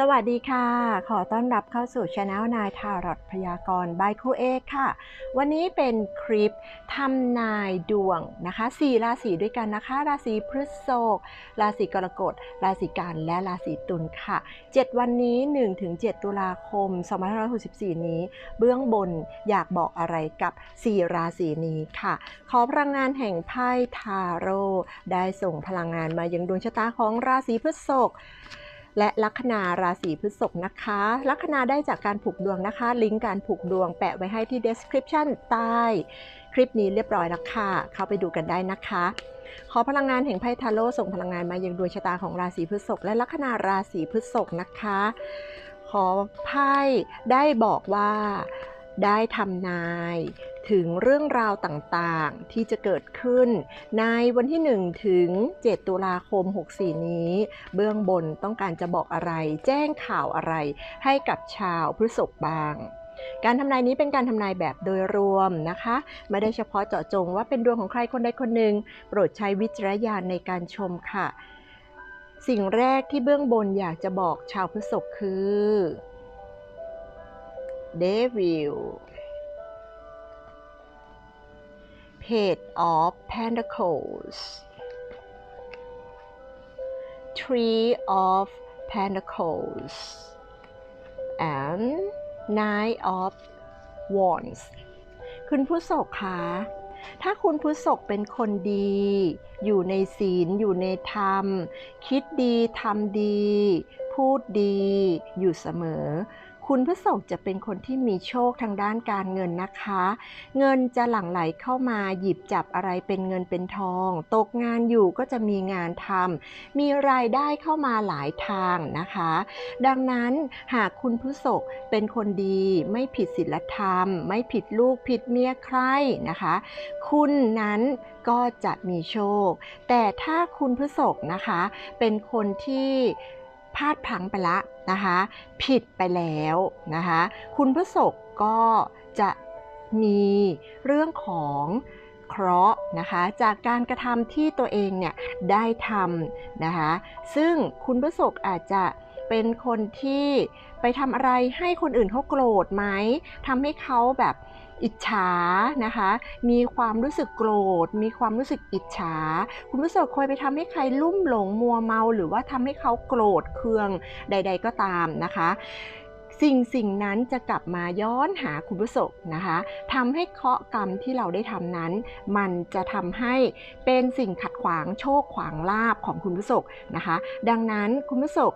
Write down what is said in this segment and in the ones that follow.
สวัสดีค่ะ ขอต้อนรับเข้าสู่ช anel นายทารอตพยากรณ์บายครูเอกค่ะ วันนี้เป็นคลิปทำนายดวงนะคะ4ราศีด้วยกันนะคะ ราศีพฤษภราศีกรกฎ ราศีกันและราศีตุลค่ะ 7 วันนี้ 1-7 ตุลาคม 2564 นี้ เบื้องบนอยากบอกอะไรกับ 4 ราศีนี้ค่ะ ขอพลังงานแห่งไพ่ทาโร่ได้ส่งพลังงานมายังดวงชะตาของราศีพฤษภ และลัคนาราศีพฤษภนะคะ ลัคนาได้จากการผูกดวงนะคะ ลิงก์การผูกดวงแปะไว้ให้ที่ description ใต้ คลิปนี้เรียบร้อยแล้วค่ะ เข้าไปดูกันได้นะคะ ขอพลังงานแห่งไพ่ทาโร่ส่งพลังงานมายังดวงชะตาของราศีพฤษภและลัคนาราศีพฤษภนะคะ ขอไพ่ได้บอกว่าได้ทำนาย ถึงเรื่องราวต่างๆ ที่จะเกิดขึ้น ในวันที่ 1 ถึง 7 ตุลาคม 64 นี้ เบื้องบนต้องการจะบอกอะไร แจ้งข่าวอะไร ให้กับชาวพฤษภบางการทำนายนี้เป็นการทำนายแบบโดยรวมนะคะ ไม่ได้เฉพาะเจาะจงว่าเป็นดวงของใครคนใดคนหนึ่ง โปรดใช้วิจารณญาณในการชมค่ะ สิ่งแรกที่เบื้องบนอยากจะบอกชาวพฤษภคือเดวิล Page of Pentacles Three of Pentacles and Nine of Wands คุณผู้ศกคะถ้าคุณผู้ศกเป็นคนดี อยู่ในศีล อยู่ในธรรม คิดดี ทำดี พูดดี อยู่เสมอ คุณพฤษภจะเป็นคนที่มีโชคทางด้านการเงินนะคะ เงินจะหลั่งไหลเข้ามาหยิบจับอะไรเป็นเงินเป็นทอง ตกงานอยู่ก็จะมีงานทำมีรายได้เข้ามาหลายทางนะคะ ดังนั้นหากคุณพฤษภเป็นคนดีไม่ผิดศีลธรรม ไม่ผิดลูกผิดเมียใครนะคะ คุณนั้นก็จะมีโชค แต่ถ้าคุณพฤษภนะคะ เป็นคนที่ พลาดพลั้งไปละนะคะ ผิดไปแล้วนะคะ คุณพฤษภก็จะมีเรื่องของเคราะห์นะคะจากการกระทำที่ตัวเองเนี่ยได้ทำนะคะซึ่งคุณพฤษภอาจจะเป็นคนที่ไปทำอะไรให้คนอื่นเขาโกรธไหมทำให้เขาแบบ อิจฉานะคะ มีความรู้สึกโกรธ มีความรู้สึกอิจฉา คุณผู้ชมเคยไปทำให้ใครลุ่มหลงมัวเมา หรือว่าทำให้เขาโกรธเคืองใด ๆ ก็ตามนะคะ สิ่งสิ่งนั้นจะกลับมาย้อนหาคุณผู้ชมนะคะทำให้เคาะกรรมที่เราได้ทำนั้น มันจะทำให้เป็นสิ่งขัดขวางโชคขวางลาบของคุณผู้ชมนะคะ ดังนั้นคุณผู้ชม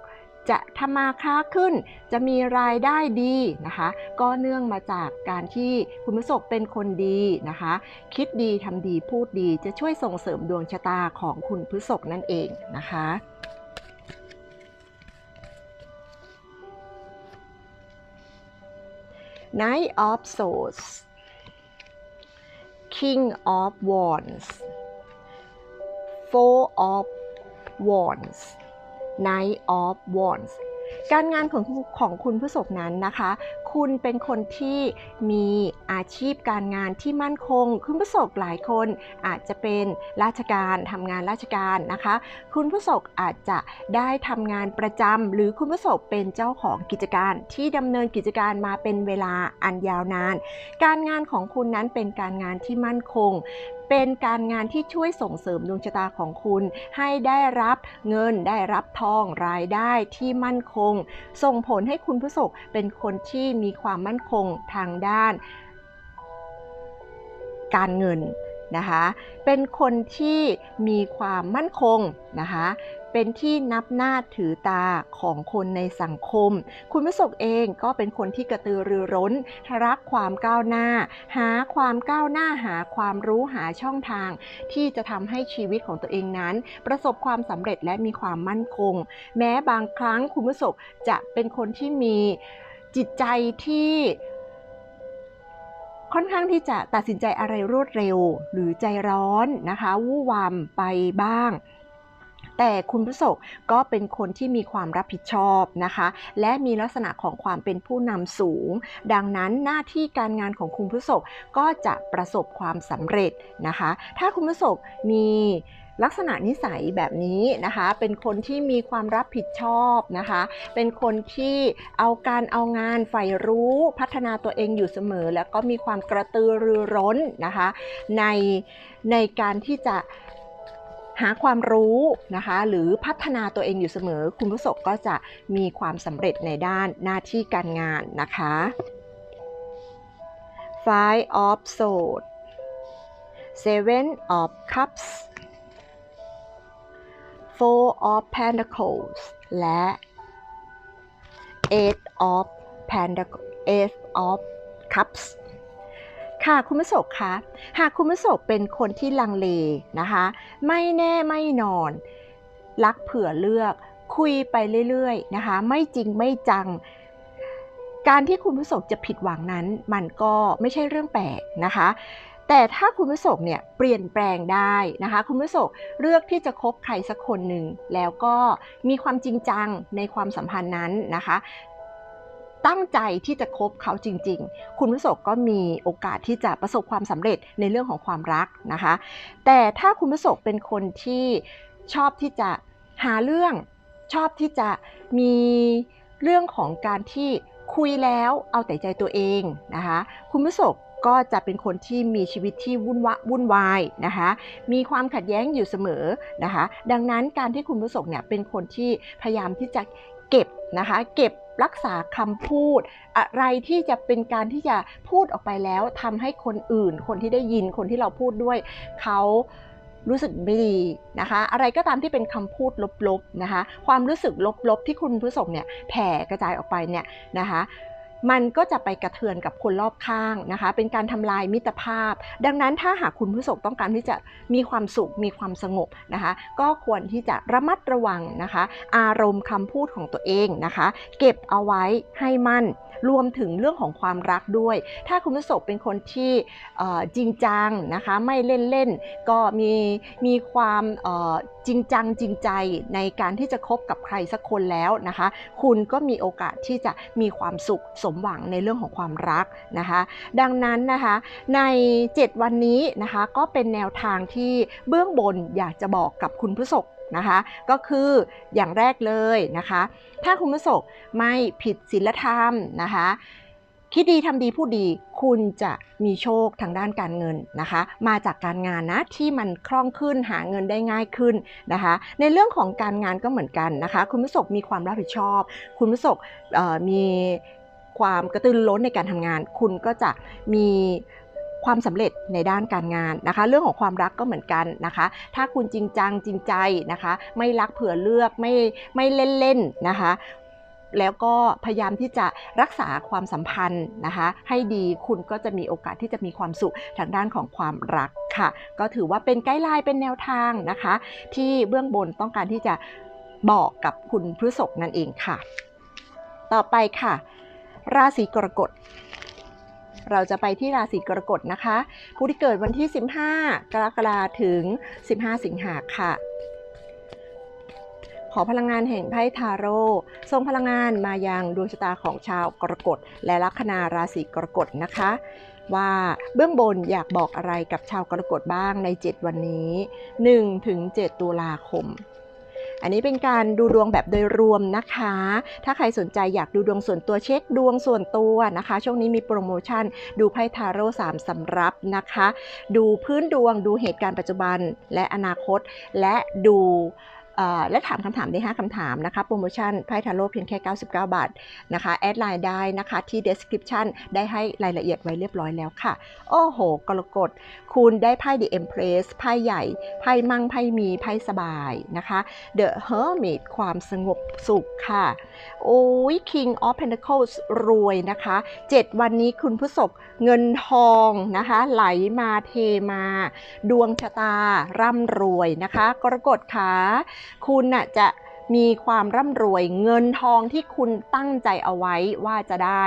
จะทำมาค้าขึ้น จะมีรายได้ดีนะคะ ก็เนื่องมาจากการที่คุณผู้ชมเป็นคนดีนะคะ คิดดีทำดีพูดดีจะช่วยส่งเสริมดวงชะตาของคุณพฤษภนั่นเองนะคะ Knight of Swords King of Wands Four of Wands Knight of Wands การงานของของคุณผู้ศกนั้นนะคะคุณเป็นคนที่มีอาชีพการงานที่มั่นคง คุณผู้ศกหลายคนอาจจะเป็นราชการทำงานราชการนะคะ คุณผู้ศกอาจจะได้ทำงานประจำหรือคุณผู้ศกเป็นเจ้าของกิจการที่ดำเนินกิจการมาเป็นเวลาอันยาวนาน การงานของคุณนั้นเป็นการงานที่มั่นคงเป็นการงานที่ช่วยส่งเสริมดวงชะตาของคุณ ให้ได้รับเงินได้รับทองรายได้ที่มั่นคง ส่งผลให้คุณผู้ศกเป็นคนที่มีความมั่นคงทางด้าน การเงินนะคะ เป็นคนที่มีความมั่นคงนะคะ เป็นที่นับหน้าถือตาของคนในสังคม คุณผู้ศกเองก็เป็นคนที่กระตือรือร้น รักความก้าวหน้า หาความก้าวหน้าหาความรู้หาช่องทาง ที่จะทำให้ชีวิตของตัวเองนั้น ประสบความสำเร็จและมีความมั่นคง แม้บางครั้งคุณผู้ศกจะเป็นคนที่มี จิตใจที่ค่อนข้างที่จะตัดสินใจอะไรรวดเร็วหรือใจร้อนนะคะวู่วามไปบ้าง แต่คุณผู้ศกก็เป็นคนที่มีความรับผิดชอบนะคะ และมีลักษณะของความเป็นผู้นำสูง ดังนั้นหน้าที่การงานของคุณผู้ศกก็จะประสบความสำเร็จนะคะ ถ้าคุณผู้ศกมี ลักษณะนิสัยแบบนี้นะคะ เป็นคนที่มีความรับผิดชอบนะคะ เป็นคนที่เอาการเอางานใฝ่รู้พัฒนาตัวเองอยู่เสมอ แล้วก็มีความกระตือรือร้นนะคะ ในในการที่จะหาความรู้นะคะ หรือพัฒนาตัวเองอยู่เสมอ คุณผู้ศกก็จะมีความสำเร็จในด้านหน้าที่การงานนะคะ Five of Swords Seven of Cups Four of Pentacles และ Eight of Pentacles Eight of Cups ค่ะคุณผู้ชมคะหากคุณผู้ชมเป็นคนที่ลังเลนะคะ ไม่แน่ไม่นอน รักเผื่อเลือก คุยไปเรื่อยๆนะคะ ไม่จริงไม่จัง การที่คุณผู้ชมจะผิดหวังนั้น มันก็ไม่ใช่เรื่องแปลกนะคะ แต่ถ้าคุณผู้ชมเนี่ยเปลี่ยนแปลงได้นะคะ คุณผู้ชมเลือกที่จะคบใครสักคนหนึ่ง แล้วก็มีความจริงจังในความสัมพันธ์นั้นนะคะตั้งใจที่จะคบเขาจริง ๆ คุณผู้ชมก็มีโอกาสที่จะประสบความสำเร็จในเรื่องของความรักนะคะ แต่ถ้าคุณผู้ชมเป็นคนที่ชอบที่จะหาเรื่องชอบที่จะมีเรื่องของการที่คุยแล้วเอาแต่ใจตัวเองนะคะ คุณผู้ชมก็ ก็จะเป็นคนที่มีชีวิตที่วุ่นวะวุ่นวายนะคะ มีความขัดแย้งอยู่เสมอนะคะ ดังนั้นการที่คุณผู้ชมเนี่ยเป็นคนที่พยายามที่จะเก็บนะคะ เก็บรักษาคำพูด อะไรที่จะเป็นการที่จะพูดออกไปแล้วทำให้คนอื่น คนที่ได้ยินคนที่เราพูดด้วยเขารู้สึกไม่ดีนะคะ อะไรก็ตามที่เป็นคำพูดลบๆนะคะ ความรู้สึกลบๆที่คุณผู้ชมเนี่ยแผ่กระจายออกไปเนี่ยนะคะ มันก็จะไปกระเทือนกับคนรอบข้างนะคะ เป็นการทำลายมิตรภาพ ดังนั้นถ้าหากคุณผู้ชมต้องการที่จะมีความสุขมีความสงบนะคะ ก็ควรที่จะระมัดระวังนะคะ อารมณ์คำพูดของตัวเองนะคะ เก็บเอาไว้ให้มั่น รวมถึงเรื่องของความรักด้วย ถ้าคุณผู้ชมเป็นคนที่จริงจังนะคะไม่เล่นเล่นก็มีมีความจริงจังจริงใจในการที่จะคบกับใครสักคนแล้วนะคะ คุณก็มีโอกาสที่จะมีความสุขสมหวังในเรื่องของความรักนะคะ ดังนั้นนะคะใน 7 วันนี้นะคะก็เป็นแนวทางที่เบื้องบนอยากจะบอกกับคุณผู้ชม นะคะ ก็คืออย่างแรกเลยนะคะ ถ้าคุณผู้ชมไม่ผิดศีลธรรมนะคะคิดดีทำดีพูดดีคุณจะมีโชคทางด้านการเงินนะคะ มาจากการงานนะที่มันคล่องขึ้นหาเงินได้ง่ายขึ้นนะคะ ในเรื่องของการงานก็เหมือนกันนะคะ คุณผู้ชมมีความรับผิดชอบ คุณผู้ชมเอ่อมีความกระตือรือร้นในการทำงาน คุณก็จะมี ความสำเร็จในด้านการงานนะคะ เรื่องของความรักก็เหมือนกันนะคะ ถ้าคุณจริงจังจริงใจนะคะ ไม่รักเผื่อเลือกไม่ไม่เล่นเล่นๆนะคะแล้วก็พยายามที่จะรักษาความสัมพันธ์นะคะ ให้ดีคุณก็จะมีโอกาสที่จะมีความสุขทางด้านของความรักค่ะ ก็ถือว่าเป็นไกด์ไลน์เป็นแนวทางนะคะ ที่เบื้องบนต้องการที่จะบอกกับคุณพฤษภนั่นเองค่ะ ต่อไปค่ะ ราศีกรกฎ เราจะไปที่ราศีกรกฎนะคะ ผู้ที่เกิดวันที่ 15 กรกฎาคมถึง 15 สิงหาค่ะ ขอพลังงานแห่งไพ่ทาโร่ส่งพลังงานมายังดวงชะตาของชาวกรกฎและลัคนาราศีกรกฎนะคะ ว่าเบื้องบนอยากบอกอะไรกับชาวกรกฎบ้างใน 7 วันนี้ 1-7 ตุลาคม อันนี้เป็นการดูดวงแบบโดยรวมนะคะ ถ้าใครสนใจอยากดูดวงส่วนตัวเช็คดวงส่วนตัวนะคะ ช่วงนี้มีโปรโมชั่น ดูไพ่ทาโร่สามสำรับนะคะ ดูพื้นดวงดูเหตุการณ์ปัจจุบันและอนาคต และดู และถามคำถามได้ 5คำถามนะคะโปรโมชั่นไพ่ทาโร่เพียงแค่ 99 บาทนะคะแอดไลน์ได้นะคะที่ description ได้ให้รายละเอียดไว้เรียบร้อยแล้วค่ะ โอ้โห กรกฎคุณได้ไพ่ The Empress ไพ่ใหญ่ ไพ่มั่งไพ่มีไพ่สบายนะคะ The Hermit ความสงบสุขค่ะ โอ้ย King of Pentacles รวยนะคะ 7 วันนี้คุณผู้ศก เงินทองนะคะ ไหลมาเทมา ดวงชะตาร่ำรวยนะคะ กรกฎค่ะคุณน่ะจะมีความร่ำรวยเงินทองที่คุณตั้งใจเอาไว้ว่าจะได้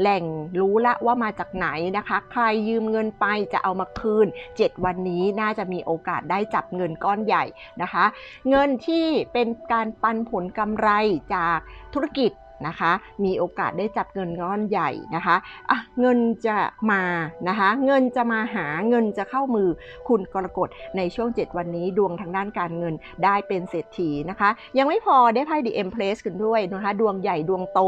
แหล่งรู้ละว่ามาจากไหนนะคะ ใครยืมเงินไปจะเอามาคืน 7 วันนี้น่าจะมีโอกาสได้จับเงินก้อนใหญ่นะคะ เงินที่เป็นการปันผลกำไรจากธุรกิจ นะคะ มีโอกาสได้จับเงินก้อนใหญ่นะคะะเงินจะมานะคะ เงินจะมาหาเงินจะเข้ามือคุณกรกฎในช่วง 7 วันนี้ดวงทางด้านการเงินได้เป็นเศรษฐีนะคะ ยังไม่พอได้ไพ่ The Empress กันด้วยนะคะ ดวงใหญ่ดวงโต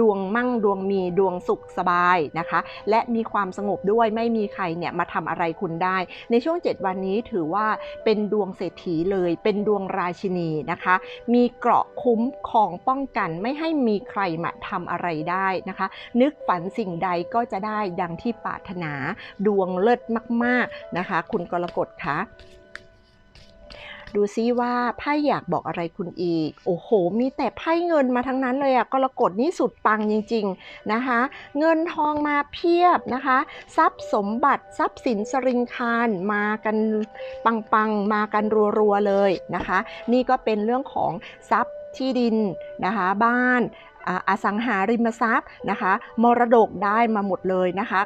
ดวงมั่งดวงมีดวงสุขสบายนะคะ และมีความสงบด้วยไม่มีใครเนี่ยมาทำอะไรคุณได้ ในช่วง 7 วันนี้ถือว่าเป็นดวงเศรษฐีเลย เป็นดวงราชินีนะคะ มีเกราะคุ้มของป้องกันไม่ให้มีใครมาทำอะไรได้นะคะ นึกฝันสิ่งใดก็จะได้ดังที่ปรารถนาดวงเลิศมาก ๆนะคะ คุณกรกฎคะดูซิว่าไพ่อยากบอกอะไรคุณอีก โอ้โห มีแต่ไพ่เงินมาทั้งนั้นเลยอะกรกฎนี่สุดปังจริง ๆนะคะ เงินทองมาเพียบนะคะ ทรัพย์สมบัติทรัพย์สินสริงคารมากันปังๆ มากันรัวๆเลยนะคะ นี่ก็เป็นเรื่องของทรัพย์ที่ดินนะคะ บ้าน อาสังหาริมทรัพย์นะคะมรดกได้มาหมดเลยนะคะ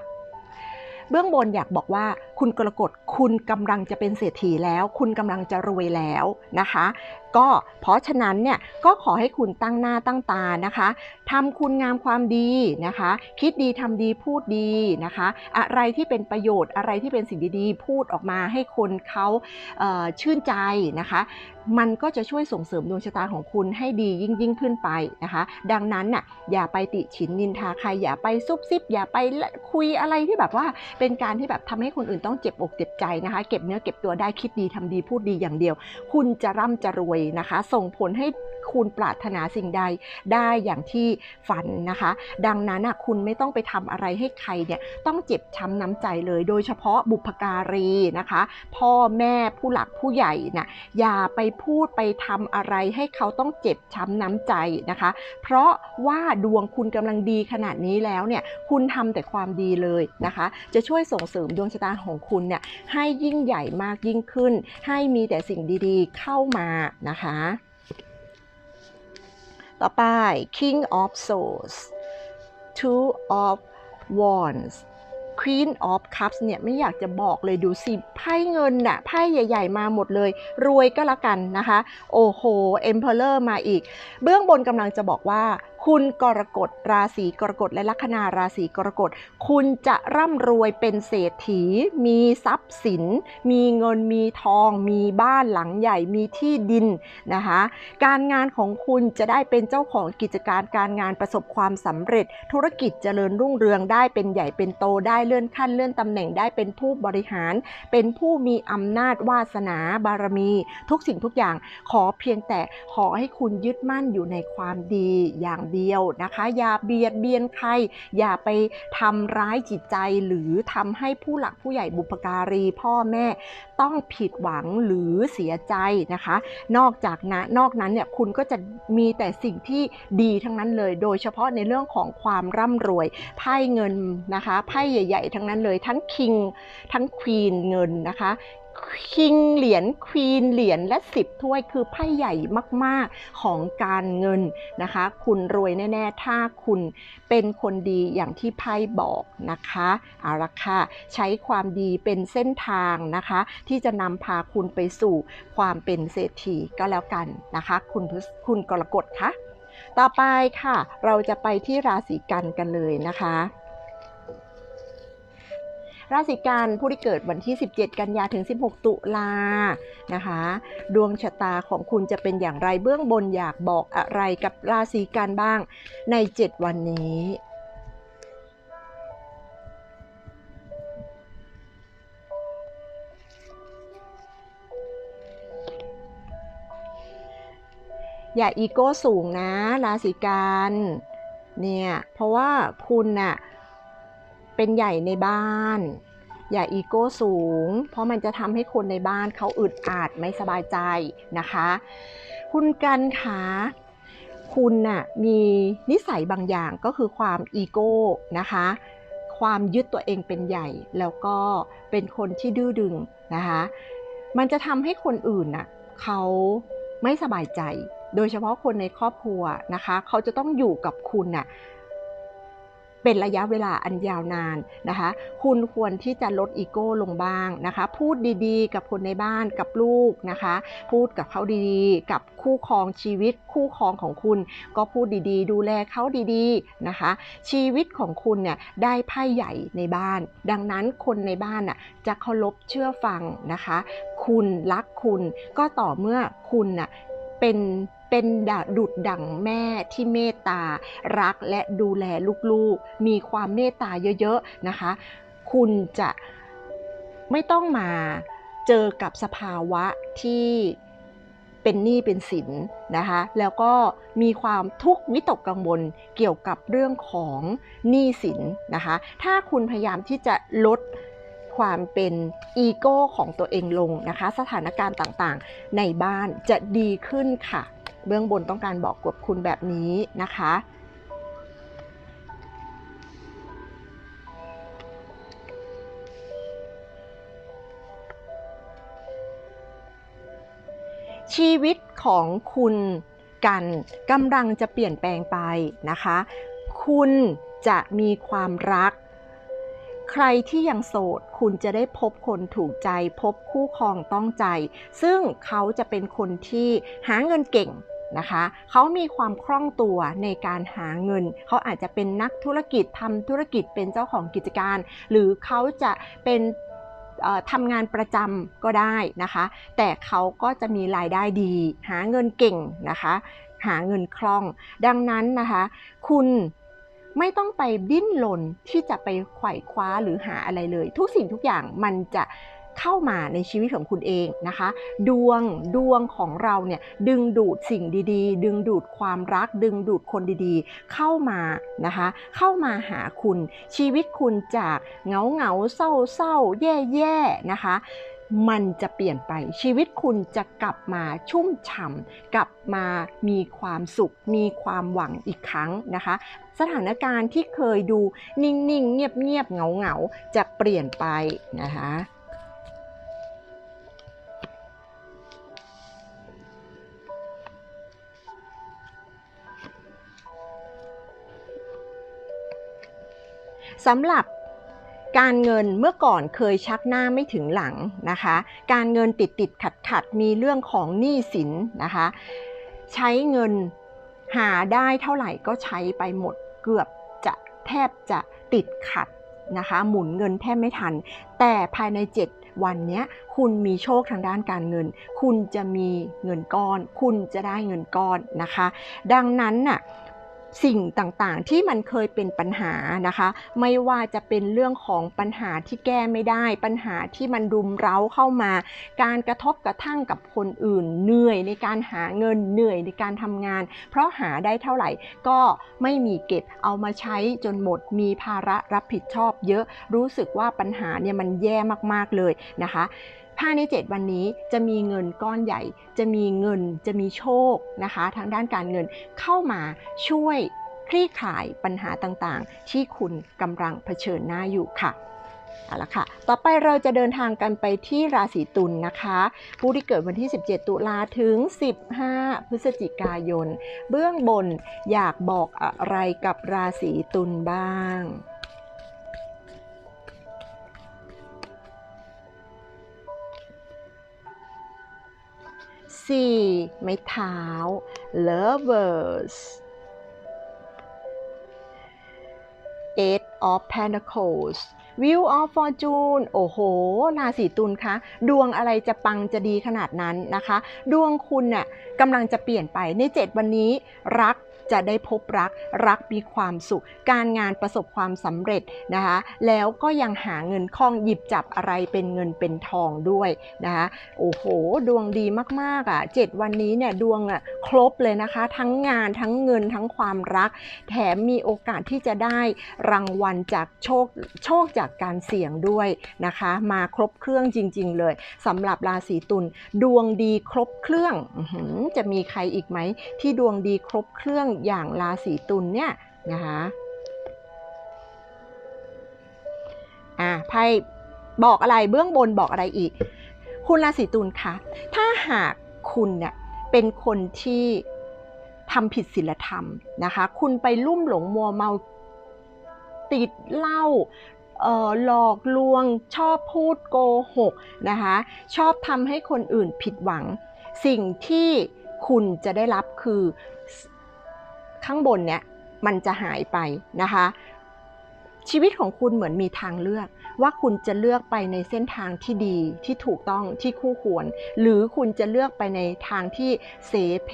เบื้องบนอยากบอกว่าคุณกรกฎคุณกำลังจะเป็นเศรษฐีแล้ว คุณกำลังจะรวยแล้วนะคะ ก็เพราะฉะนั้นเนี่ยก็ขอให้คุณตั้งหน้าตั้งตานะคะทำคุณงามความดีนะคะ คิดดีทำดีพูดดีนะคะ อะไรที่เป็นประโยชน์อะไรที่เป็นสิ่งดีๆ พูดออกมาให้คนเขาเชื่นใจนะคะ มันก็จะช่วยส่งเสริมดวงชะตาของคุณให้ดียิ่งยิ่งขึ้นไปนะคะ ดังนั้นน่ะอย่าไปติฉินนินทาใครอย่าไปซุบซิบ อย่าไปคุยอะไรที่แบบว่าเป็นการที่แบบทำให้คนอื่นต้องเจ็บอกเจ็บใจนะคะ เก็บเนื้อเก็บตัวได้คิดดีทำดีพูดดีอย่างเดียว คุณจะร่ำจะรวยนะคะ ส่งผลให้ คุณปรารถนาสิ่งใดได้อย่างที่ฝันนะคะ ดังนั้นคุณไม่ต้องไปทำอะไรให้ใครเนี่ยต้องเจ็บช้ำน้ำใจเลย โดยเฉพาะบุพการีนะคะ พ่อแม่ผู้หลักผู้ใหญ่นะอย่าไปพูดไปทำอะไรให้เขาต้องเจ็บช้ำน้ำใจนะคะ เพราะว่าดวงคุณกำลังดีขนาดนี้แล้วเนี่ยคุณทำแต่ความดีเลยนะคะ จะช่วยส่งเสริมดวงชะตาของคุณเนี่ยให้ยิ่งใหญ่มากยิ่งขึ้น ให้มีแต่สิ่งดีๆเข้ามานะคะ ต่อไป King of Swords Two of Wands Queen of Cups เนี่ยไม่อยากจะบอกเลยดูสิไพ่เงินน่ะไพ่ใหญ่ ๆ มาหมดเลย รวยก็แล้วกันนะคะ โอ้โห Emperor มาอีก เบื้องบนกำลังจะบอกว่า คุณกรกฎราศีกรกฎและลัคนาราศีกรกฎคุณจะร่ำรวยเป็นเศรษฐี มีทรัพย์สิน มีเงินมีทอง มีบ้านหลังใหญ่มีที่ดินนะคะ การงานของคุณจะได้เป็นเจ้าของกิจการการงานประสบความสำเร็จ ธุรกิจเจริญรุ่งเรืองได้เป็นใหญ่เป็นโตได้เลื่อนขั้นเลื่อนตำแหน่งได้เป็นผู้บริหาร เป็นผู้มีอำนาจวาสนาบารมี ทุกสิ่งทุกอย่างขอเพียงแต่ขอให้คุณยึดมั่นอยู่ในความดีอย่างเดียวนะคะ อย่าเบียดเบียนใคร อย่าไปทำร้ายจิตใจหรือทำให้ผู้หลักผู้ใหญ่บุพการีพ่อแม่ต้องผิดหวังหรือเสียใจนะคะ นอกจากนะนอกนั้นเนี่ยคุณก็จะมีแต่สิ่งที่ดีทั้งนั้นเลย โดยเฉพาะในเรื่องของความร่ำรวยไพ่เงินนะคะไพ่ใหญ่ ๆ ทั้งนั้นเลยทั้งคิงทั้งควีนเงินนะคะ คิงเหรียญควีนเหรียญและสิบถ้วยคือไพ่ใหญ่มากๆของการเงินนะคะ คุณรวยแน่ๆ ถ้าคุณเป็นคนดีอย่างที่ไพ่บอกนะคะเอาละค่ะใช้ความดีเป็นเส้นทางนะคะ ที่จะนำพาคุณไปสู่ความเป็นเศรษฐีก็แล้วกันนะคะ คุณคุณกรกฎคะต่อไปค่ะ เราจะไปที่ราศีกันกันเลยนะคะ ราศีกันผู้ที่เกิดวันที่ 17 กันยาถึง 16 ตุลานะคะ ดวงชะตาของคุณจะเป็นอย่างไรเบื้องบนอยากบอกอะไรกับราศีกันบ้างใน 7 วันนี้อย่าอีโก้สูงนะราศีกันเนี่ยเพราะว่าคุณน่ะ เป็นใหญ่ในบ้าน อย่าอีโก้สูง เพราะมันจะทำให้คนในบ้านเขาอึดอัดไม่สบายใจนะคะ คุณกันคะคุณน่ะมีนิสัยบางอย่างก็คือความอีโก้นะคะ ความยึดตัวเองเป็นใหญ่ แล้วก็เป็นคนที่ดื้อดึงนะคะ มันจะทำให้คนอื่นน่ะเขาไม่สบายใจ โดยเฉพาะคนในครอบครัวนะคะ เขาจะต้องอยู่กับคุณน่ะ เป็นระยะเวลาอันยาวนานนะคะ คุณควรที่จะลดอีโก้ลงบ้างนะคะ พูดดีๆ กับคนในบ้านกับลูกนะคะ พูดกับเขาดีๆ กับคู่ครองชีวิตคู่ครองของคุณ ก็พูดดีๆ ดูแลเขาดีๆนะคะ ชีวิตของคุณเนี่ยได้ไพ่ใหญ่ในบ้าน ดังนั้นคนในบ้านน่ะจะเคารพเชื่อฟังนะคะ คุณรักคุณก็ต่อเมื่อคุณน่ะเป็น เป็นดดุดดั่งแม่ที่เมตตา รักและดูแลลูกๆ มีความเมตตาเยอะๆนะคะ คุณจะไม่ต้องมาเจอกับสภาวะที่เป็นหนี้เป็นสินนะคะ แล้วก็มีความทุกข์วิตกกังวลเกี่ยวกับเรื่องของหนี้สินนะคะ ถ้าคุณพยายามที่จะลดความเป็นอีโก้ของตัวเองลงนะคะ สถานการณ์ต่างๆ ในบ้านจะดีขึ้นค่ะ เบื้องบนต้องการบอกกับคุณแบบนี้นะคะ ชีวิตของคุณกันกำลังจะเปลี่ยนแปลงไปนะคะ คุณจะมีความรัก ใครที่ยังโสด คุณจะได้พบคนถูกใจ พบคู่ครองต้องใจ ซึ่งเขาจะเป็นคนที่หาเงินเก่ง นะคะเขามีความคล่องตัวในการหาเงิน เขาอาจจะเป็นนักธุรกิจทำธุรกิจเป็นเจ้าของกิจการ หรือเขาจะเป็นทำงานประจำก็ได้นะคะ แต่เขาก็จะมีรายได้ดี หาเงินเก่งนะคะ หาเงินคล่อง ดังนั้นนะคะ คุณไม่ต้องไปดิ้นรนที่จะไปไขว่คว้าหรือหาอะไรเลย ทุกสิ่งทุกอย่างมันจะ เข้ามาในชีวิตของคุณเองนะคะ ดวงดวงของเราเนี่ยดึงดูดสิ่งดีๆ ดึงดูดความรัก ดึงดูดคนดีๆ เข้ามานะคะ เข้ามาหาคุณชีวิตคุณจากเหงาเหงาเศร้าเศร้าแย่แย่ๆนะคะมันจะเปลี่ยนไปชีวิตคุณจะกลับมาชุ่มฉ่ำกลับมามีความสุข มีความหวังอีกครั้งนะคะ สถานการณ์ที่เคยดูนิ่งๆ เงียบๆเหงาๆ จะเปลี่ยนไปนะคะ สำหรับการเงินเมื่อก่อนเคยชักหน้าไม่ถึงหลังนะคะ การเงินติดติดขัดขัดมีเรื่องของหนี้สินนะคะ ใช้เงินหาได้เท่าไหร่ก็ใช้ไปหมดเกือบจะแทบจะติดขัดนะคะ หมุนเงินแทบไม่ทัน แต่ภายใน 7 วันนี้คุณมีโชคทางด้านการเงิน คุณจะมีเงินก้อน คุณจะได้เงินก้อนนะคะ ดังนั้นน่ะ สิ่งต่างๆที่มันเคยเป็นปัญหานะคะ ไม่ว่าจะเป็นเรื่องของปัญหาที่แก้ไม่ได้ ปัญหาที่มันรุมเร้าเข้ามา การกระทบกระทั่งกับคนอื่นเหนื่อยในการหาเงินเหนื่อยในการทำงาน เพราะหาได้เท่าไหร่ก็ไม่มีเก็บเอามาใช้จนหมดมีภาระรับผิดชอบเยอะรู้สึกว่าปัญหาเนี่ยมันแย่มากๆเลยนะคะ ภายใน 7 วันนี้จะมีเงินก้อนใหญ่ จะมีเงินจะมีโชคนะคะ ทางด้านการเงินเข้ามาช่วยคลี่คลายปัญหาต่างๆ ที่คุณกำลังเผชิญหน้าอยู่ค่ะเอาละค่ะ ต่อไปเราจะเดินทางกันไปที่ราศีตุลนะคะ ผู้ที่เกิดวันที่ 17 ตุลาถึง 15 พฤศจิกายน เบื้องบนอยากบอกอะไรกับราศีตุลบ้าง 4. ไม้เท้า lovers eight of pentacles view of fortune โอ้โห ราศีตุลคะ ดวงอะไรจะปังจะดีขนาดนั้นนะคะ ดวงคุณน่ะกำลังจะเปลี่ยนไปใน 7 วันนี้ รัก จะได้พบรักรักมีความสุข การงานประสบความสำเร็จนะคะแล้วก็ยังหาเงินคล่องหยิบจับอะไรเป็นเงินเป็นทองด้วยนะคะโอ้โห ดวงดีมากๆอะเจ็ดวันนี้เนี่ยดวงอะครบเลยนะคะ ทั้งงานทั้งเงินทั้งความรัก แถมมีโอกาสที่จะได้รางวัลจากโชคโชคจากการเสี่ยงด้วยนะคะ มาครบเครื่องจริง ๆ เลยสำหรับราศีตุลดวงดีครบเครื่องจะมีใครอีกไหมที่ดวงดีครบเครื่องอย่างราศีตุลเนี่ยนะคะอะไพ่บอกอะไรเบื้องบนบอกอะไรอีก คุณราศีตุลคะถ้าหากคุณเนี่ยเป็นคนที่ทำผิดศีลธรรมนะคะ คุณไปลุ่มหลงมัวเมาติดเหล้าหลอกลวง ชอบพูดโกหกนะคะ ชอบทำให้คนอื่นผิดหวัง สิ่งที่คุณจะได้รับคือ ข้างบนเนี่ยมันจะหายไปนะคะ ชีวิตของคุณเหมือนมีทางเลือก ว่าคุณจะเลือกไปในเส้นทางที่ดีที่ถูกต้องที่คู่ควร หรือคุณจะเลือกไปในทางที่เสเพ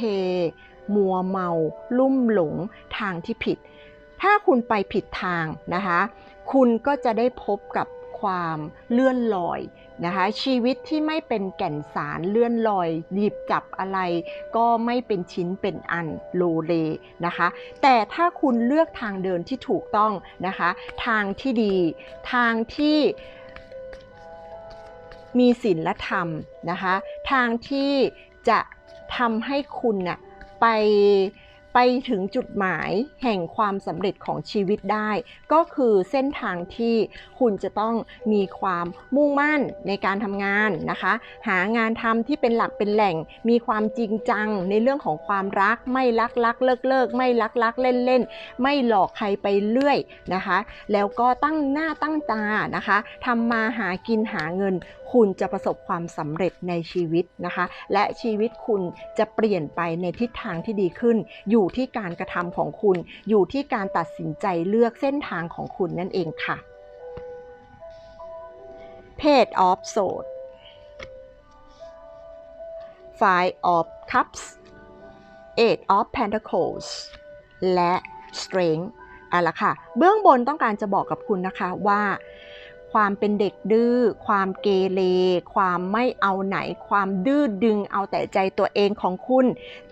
มัวเมา ลุ่มหลงทางที่ผิด ถ้าคุณไปผิดทางนะคะ คุณก็จะได้พบกับ ความเลื่อนลอยนะคะ ชีวิตที่ไม่เป็นแก่นสารเลื่อนลอย หยิบจับอะไร ก็ไม่เป็นชิ้นเป็นอันโลเลนะคะ แต่ถ้าคุณเลือกทางเดินที่ถูกต้องนะคะ ทางที่ดี ทางที่มีศีลธรรมนะคะ ทางที่จะทำให้คุณน่ะไป ไปถึงจุดหมายแห่งความสำเร็จของชีวิตได้ ก็คือเส้นทางที่คุณจะต้องมีความมุ่งมั่นในการทำงานนะคะ หางานทำที่เป็นหลักเป็นแหล่ง มีความจริงจังในเรื่องของความรัก ไม่ลักลักเลิกเลิกไม่ลักลักเล่นเล่นไม่หลอกใครไปเรื่อยนะคะ แล้วก็ตั้งหน้าตั้งตานะคะทำมาหากินหาเงิน คุณจะประสบความสำเร็จในชีวิตนะคะ และชีวิตคุณจะเปลี่ยนไปในทิศทางที่ดีขึ้นอยูู่่ที่การกระทำของคุณ อยู่ที่การตัดสินใจเลือกเส้นทางของคุณนั่นเองค่ะ Page of Swords Five of Cups Eight of Pentacles และ Strength เอาละค่ะ เบื้องบนต้องการจะบอกกับคุณนะคะว่า ความเป็นเด็กดื้อ ความเกเร ความไม่เอาไหน ความดื้อดึงเอาแต่ใจตัวเองของคุณ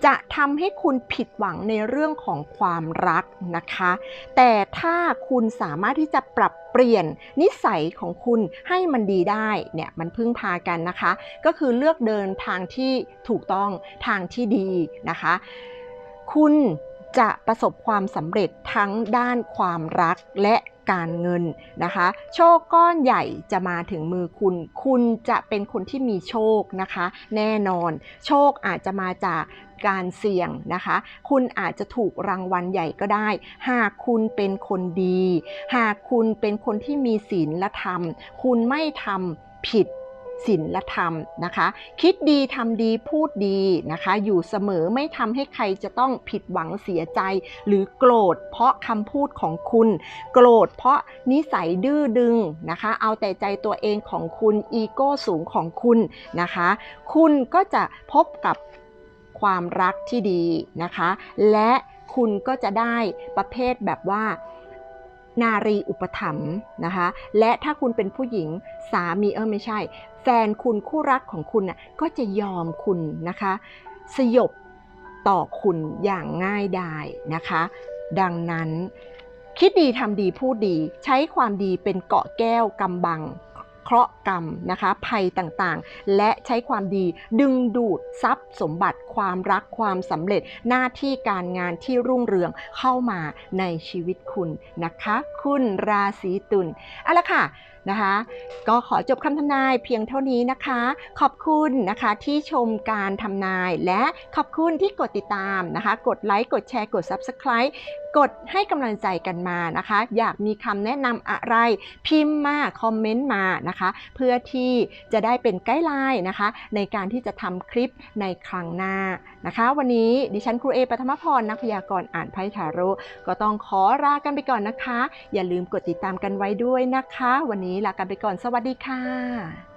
จะทำให้คุณผิดหวังในเรื่องของความรักนะคะ แต่ถ้าคุณสามารถที่จะปรับเปลี่ยนนิสัยของคุณให้มันดีได้เนี่ยมันพึ่งพากันนะคะ ก็คือเลือกเดินทางที่ถูกต้องทางที่ดีนะคะ คุณจะประสบความสำเร็จทั้งด้านความรักและ การเงินนะคะ โชคก้อนใหญ่จะมาถึงมือคุณ คุณจะเป็นคนที่มีโชคนะคะ แน่นอน โชคอาจจะมาจากการเสี่ยงนะคะ คุณอาจจะถูกรางวัลใหญ่ก็ได้ หากคุณเป็นคนดี หากคุณเป็นคนที่มีศีลและธรรม คุณไม่ทำผิด ศีลธรรมนะคะ คิดดีทำดีพูดดีนะคะ อยู่เสมอไม่ทำให้ใครจะต้องผิดหวังเสียใจ หรือโกรธเพราะคำพูดของคุณ โกรธเพราะนิสัยดื้อดึงนะคะ เอาแต่ใจตัวเองของคุณอีโก้สูงของคุณนะคะ คุณก็จะพบกับความรักที่ดีนะคะ และคุณก็จะได้ประเภทแบบว่า นารีอุปถัมภ์นะคะ และถ้าคุณเป็นผู้หญิงสามีเออไม่ใช่ แฟนคุณคู่รักของคุณน่ะก็จะยอมคุณนะคะ สยบต่อคุณอย่างง่ายดายนะคะ ดังนั้นคิดดีทำดีพูดดี ใช้ความดีเป็นเกาะแก้วกำบัง เคราะห์กรรมนะคะภัยต่างๆ และใช้ความดีดึงดูดทรัพย์สมบัติความรักความสำเร็จหน้าที่การงานที่รุ่งเรืองเข้ามาในชีวิตคุณนะคะ คุณราศีตุลเอาละค่ะ นะคะ ก็ขอจบคำทำนายเพียงเท่านี้นะคะ ขอบคุณนะคะที่ชมการทำนายและขอบคุณที่กดติดตามนะคะ กดไลค์กดแชร์กด Subscribe กดให้กำลังใจกันมานะคะ อยากมีคำแนะนำอะไรพิมพ์มาคอมเมนต์มานะคะ เพื่อที่จะได้เป็นไกด์ไลน์นะคะ ในการที่จะทำคลิปในครั้งหน้านะคะ วันนี้ดิฉันครูเอปฐมพรนักพยากรณ์อ่านไพ่ทาโร่ก็ต้องขอลากันไปก่อนนะคะ อย่าลืมกดติดตามกันไว้ด้วยนะคะ วันนี้นี้ลากันไปก่อนสวัสดีค่ะ